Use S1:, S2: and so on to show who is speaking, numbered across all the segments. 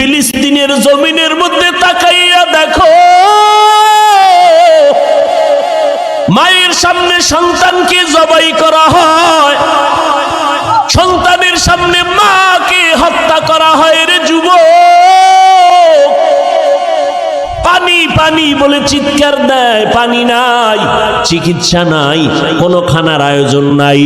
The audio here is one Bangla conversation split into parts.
S1: ফিলিস্তিনের জমিনের মধ্যে তাকাইয়া দেখো। মায়ের সামনে সন্তানকে জবাই করা হয়। সন্তানের সামনে মাকে হত্যা করা হয় রে যুবক। পানি বলে চিৎকার দেয়, পানি নাই, চিকিৎসা নাই কোনো খানার আয়োজন নাই।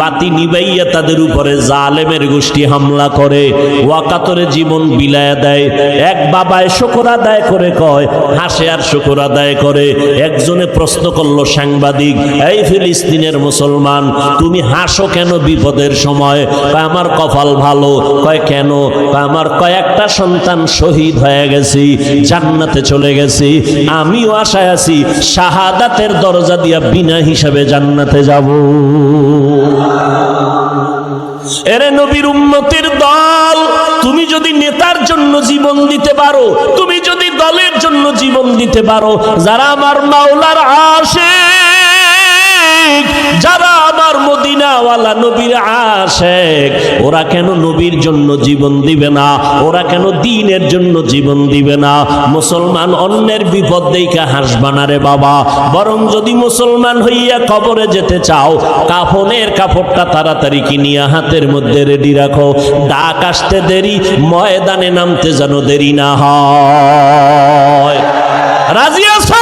S1: বাতি নিবাইয়া তাদের উপরে জালেমের গোষ্ঠী হামলা করে, ওয়াকাতরে জীবন বিলায় দেয়। এক বাবায় শকর আদায় করে কয়, হাসে আর শকর আদায় করে। একজনে প্রশ্ন করল সাংবাদিক, এই ফিলিস্তিনের মুসলমান, তুমি হাসো কেন বিপদের সময়? কয়, আমার কপাল ভালো। কয়, কেন? কয়, আমার কয়েকটা সন্তান শহীদ হয়ে গেছি, জান্নাতে চলে গেছি। আমিও আশায় আছি, শাহাদাতের দরজা দিয়া বিনা হিসাবে জান্নাতে যাব। এরে নবীর উম্মতের দল, তুমি যদি নেতার জন্য জীবন দিতে পারো, তুমি যদি দলের জন্য জীবন দিতে পারো, যারা আমার মাওলার আসে যারা আমার মদিনাওয়ালা নবীর আশেক, ওরা কেন নবীর জন্য জীবন দিবে না? ওরা কেন দিনের জন্য জীবন দিবে না? মুসলমান অন্যের বিপদ দেখে হাসবা না রে বাবা। বরং যদি মুসলমান হইয়া কবরে যেতে চাও, কাফনের কাপড়টা তাড়াতাড়ি কিনিয়া হাতের মধ্যে রেডি রাখো। ডাক আসতে দেরি, ময়দানে নামতে যেন দেরি না হয়। রাজি আছো?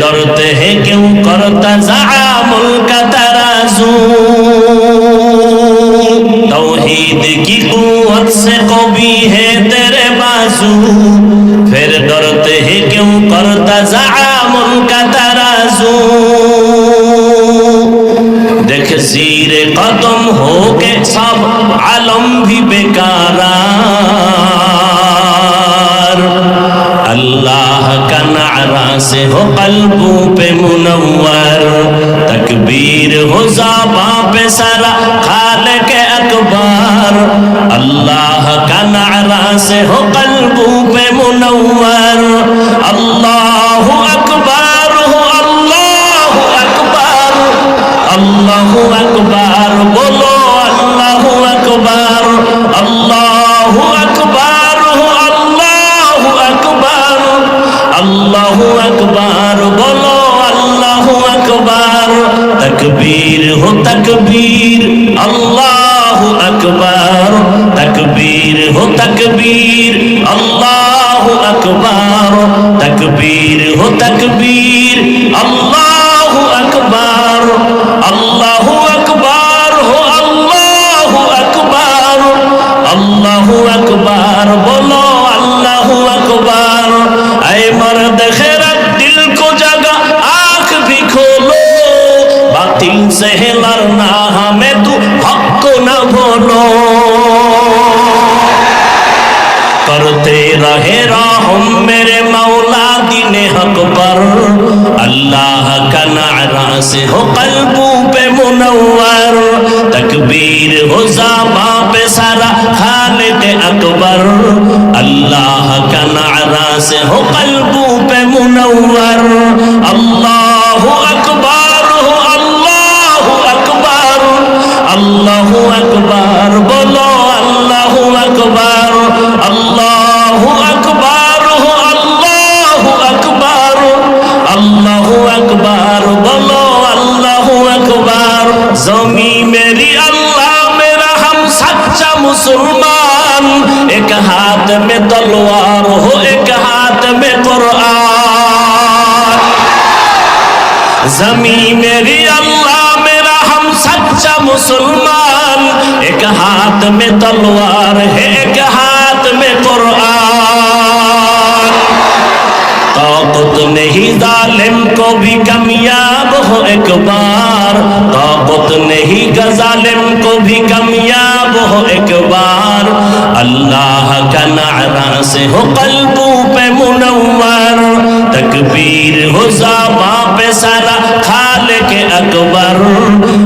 S1: डरते हैं क्यों करता जामुल का तराजू? तौहीद की कुवत से कभी है तेरे बाजू। फिर डरते हैं क्यों करता जामुल का तराजू? देख जीर कदम हो के सब आलम भी बेकारार سے ہو قلبوں پہ منور تکبیر ہو زباں پہ سرا خالق اکبر اللہ کا نعرہ سے ہو قلبوں پہ منور اللہ اکبر তকবীর হো তকবীর, আল্লাহ আকবর। তকবীর হো তকবীর, আল্লাহ আকবর। তকবীর হো তকবীর, আল্লাহ আকবর। আল্লাহ আকবর হো আল্লাহ আকবর। আল্লাহ আকবর বল लड़ना हमें तू हक को न बोलो करते रहे राहम मेरे मौला दिन हक पर अल्लाह का नारा से हो कल्बों पे मुनव्वर तकबीर हो जाबा पे सारा खालिद अकबर अल्लाह का नारा से हो कल्बों पे मुनव्वर زمین میری اللہ میرا ہم سچا مسلمان ایک ہاتھ میں تلوار ہے ایک ہاتھ میں قرآن طاقت نہیں ظالم کو بھی کمیاب ہو ایک بار طاقت نہیں ظالم کو بھی کمیاب ہو ایک بار اللہ کا نعرہ سے ہو قلبوں پہ منور تکبیر ہو زبان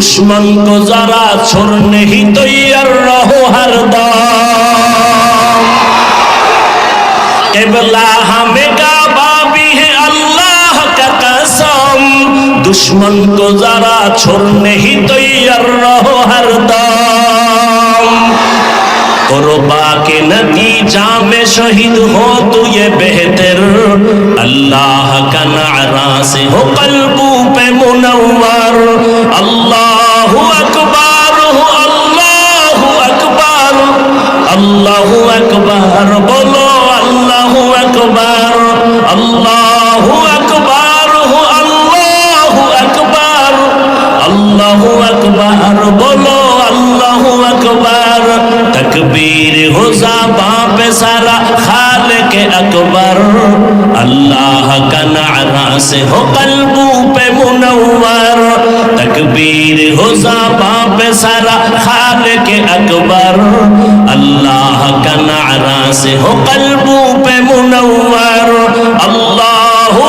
S1: दुश्मन को जरा छोड़ने ही तैयार रहो हरदम केबला हमें काबा भी है अल्लाह का कसम दुश्मन को जरा छोड़ने ही तैयार रहो हरदम कुर्बा के नतीजा में शहीद हो तो ये बेहतर अल्लाह का नारा से हो कल्बू মুনাওয়ার আল্লাহু আকবার আল্লাহু আকবার। আল্লাহু আকবার, বলো আল্লাহু আকবার। আল্লাহু আকবার আল্লাহু আকবার। আল্লাহু আকবার, বলো আল্লাহু আকবার। তকবীর হো জাবান পে সারা খালেক আকবার। اللہ کا نعرہ سے ہو মুনওয়ার, তকবীর হো জাবাব সারা খালেক আকবর। আল্লাহ কা নারা সে হো কলবু পে মুনওয়ার, আল্লাহু